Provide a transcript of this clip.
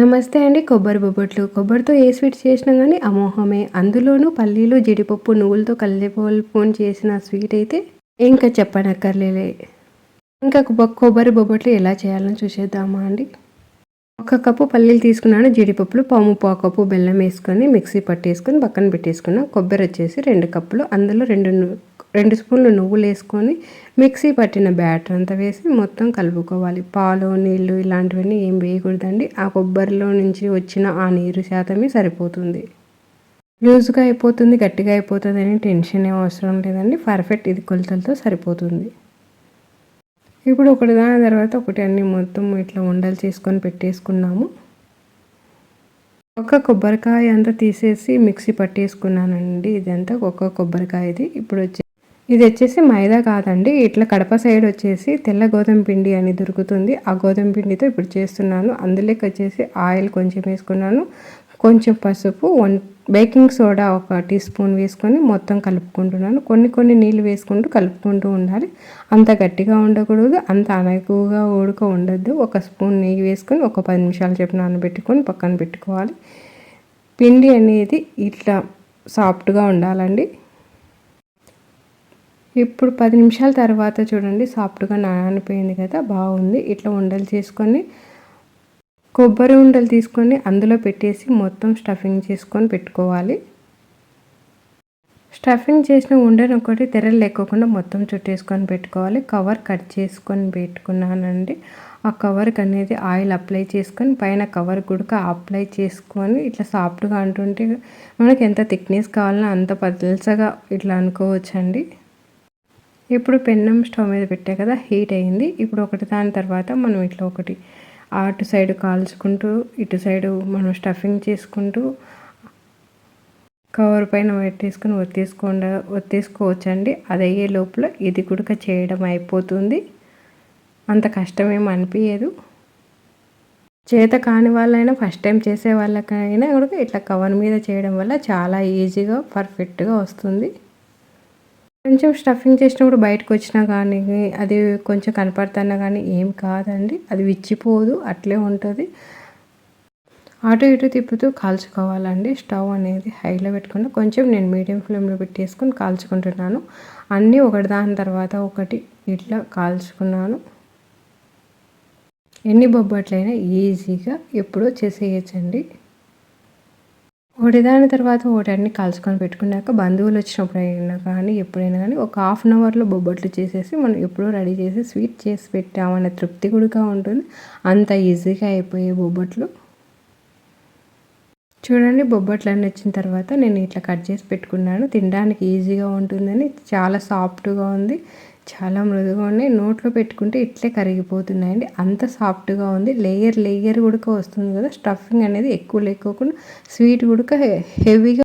నమస్తే అండి కొబ్బరి బొబ్బట్లు. కొబ్బరితో ఏ స్వీట్ చేసినా కానీ అమోహమే. అందులోనూ పల్లీలు జీడిపప్పు నువ్వులతో కలిపోల్పుకొని చేసిన స్వీట్ అయితే ఇంకా చెప్పనక్కర్లేలే. ఇంకా కొబ్బరి బొబ్బట్లు ఎలా చేయాలని చూసేద్దామా అండి? ఒక కప్పు పల్లీలు తీసుకున్నాను. జీడిపప్పులు పాము పా కప్పు బెల్లం వేసుకొని మిక్సీ పట్టేసుకొని పక్కన పెట్టేసుకున్నాను కొబ్బరి వచ్చేసి రెండు కప్పులు. అందులో రెండు రెండు స్పూన్లు నువ్వులు వేసుకొని మిక్సీ పట్టిన బ్యాటర్ అంతా వేసి మొత్తం కలుపుకోవాలి. పాలు నీళ్ళు ఇలాంటివన్నీ ఏం వేయకూడదండి. ఆ కొబ్బరిలో నుంచి వచ్చిన ఆ నీరు శాతమే సరిపోతుంది. లూజ్గా అయిపోతుంది గట్టిగా అయిపోతుంది అని టెన్షన్ ఏం అవసరం లేదండి. పర్ఫెక్ట్ ఇది కొలతలతో సరిపోతుంది. ఇప్పుడు ఒకటి దాని తర్వాత ఒకటి అన్నీ మొత్తం ఇట్లా ఉండలు చేసుకొని పెట్టేసుకున్నాము. ఒక కొబ్బరికాయ అంతా తీసేసి మిక్సీ పట్టేసుకున్నానండి. ఇదంతా ఒక కొబ్బరికాయది. ఇప్పుడు వచ్చి ఇది వచ్చేసి మైదా కాదండి. ఇట్లా కడప సైడ్ వచ్చేసి తెల్ల గోధుమ పిండి అని దొరుకుతుంది. ఆ గోధుమ పిండితో ఇప్పుడు చేస్తున్నాను. అందులోకి వచ్చేసి ఆయిల్ కొంచెం వేసుకున్నాను. కొంచెం పసుపు వన్ బేకింగ్ సోడా ఒక టీ స్పూన్ వేసుకొని మొత్తం కలుపుకుంటున్నాను. కొన్ని కొన్ని నీళ్ళు వేసుకుంటూ కలుపుకుంటూ ఉండాలి. అంత గట్టిగా ఉండకూడదు అంత అనకువగా ఉడక ఉండద్దు. ఒక స్పూన్ నెయ్యి వేసుకొని ఒక పది నిమిషాలు చెప్పి నానబెట్టుకొని పక్కన పెట్టుకోవాలి. పిండి అనేది ఇట్లా సాఫ్ట్గా ఉండాలండి. ఇప్పుడు పది నిమిషాల తర్వాత చూడండి సాఫ్ట్గా నానిపోయింది కదా బాగుంది. ఇట్లా ఉండలు చేసుకొని కొబ్బరి ఉండలు తీసుకొని అందులో పెట్టేసి మొత్తం స్టఫింగ్ చేసుకొని పెట్టుకోవాలి. స్టఫింగ్ చేసిన ఉండను ఒకటి తెరలు లేకోకుండా మొత్తం చుట్టేసుకొని పెట్టుకోవాలి. కవర్ కట్ చేసుకొని పెట్టుకున్నానండి. ఆ కవర్కి అనేది ఆయిల్ అప్లై చేసుకొని పైన కవర్ గుడక అప్లై చేసుకొని ఇట్లా సాఫ్ట్గా అంటుంటే మనకి ఎంత థిక్నెస్ కావాలన్నా అంత పదలసగా ఇట్లా అనుకోవచ్చండి. ఇప్పుడు పెన్నం స్టవ్ మీద పెట్టా కదా హీట్ అయింది ఇప్పుడు ఒకటి దాని తర్వాత మనం ఇట్లా ఒకటి అటు సైడ్ కాల్చుకుంటూ ఇటు సైడు మనం స్టఫింగ్ చేసుకుంటూ కవర్ పైన పెట్టేసుకుని ఒత్తేసుకోండి ఒత్తేసుకోవచ్చండి. అది అయ్యే లోపల ఇది గుడక చేయడం అయిపోతుంది. అంత కష్టమేం అనిపించదు చేత కాని వాళ్ళైనా ఫస్ట్ టైం చేసే వాళ్ళకైనా కూడా ఇట్లా కవర్ మీద చేయడం వల్ల చాలా ఈజీగా పర్ఫెక్ట్గా వస్తుంది. కొంచెం స్టఫింగ్ చేసినప్పుడు బయటకు వచ్చినా కానీ అది కొంచెం కనపడుతున్నా కానీ ఏం కాదండి. అది విచ్చిపోదు అట్లే ఉంటుంది. అటు ఇటు తిప్పుతూ కాల్చుకోవాలండి. స్టవ్ అనేది హైలో పెట్టుకుని కొంచెం నేను మీడియం ఫ్లేమ్లో పెట్టేసుకొని కాల్చుకుంటున్నాను. అన్నీ ఒకటి దాని తర్వాత ఒకటి ఇట్లా కాల్చుకున్నాను. ఎన్ని బొబ్బట్లైనా ఈజీగా ఎప్పుడో చేసేయచ్చండి. ఒకటిదాని తర్వాత ఒకటి కాల్చుకొని పెట్టుకున్నాక బంధువులు వచ్చినప్పుడు అయినా కానీ ఎప్పుడైనా కానీ ఒక హాఫ్ అన్ అవర్లో బొబ్బట్లు చేసేసి మనం ఎప్పుడో రెడీ చేసి స్వీట్ చేసి పెట్టామనే తృప్తి కూడా ఉంటుంది. అంత ఈజీగా అయిపోయే బొబ్బట్లు చూడండి బొబ్బట్లు అన్నీ వచ్చిన తర్వాత నేను ఇట్లా కట్ చేసి పెట్టుకున్నాను. తినడానికి ఈజీగా ఉంటుందని చాలా సాఫ్ట్గా ఉంది. చాలా మృదుగా ఉన్నాయి. నోట్లో పెట్టుకుంటే ఇట్లే కరిగిపోతున్నాయండి. అంత సాఫ్ట్గా ఉంది. లేయర్ లేయర్ ఉడక వస్తుంది కదా. స్టఫింగ్ అనేది ఎక్కువ లేకోకుండా స్వీట్ ఉడక హెవీగా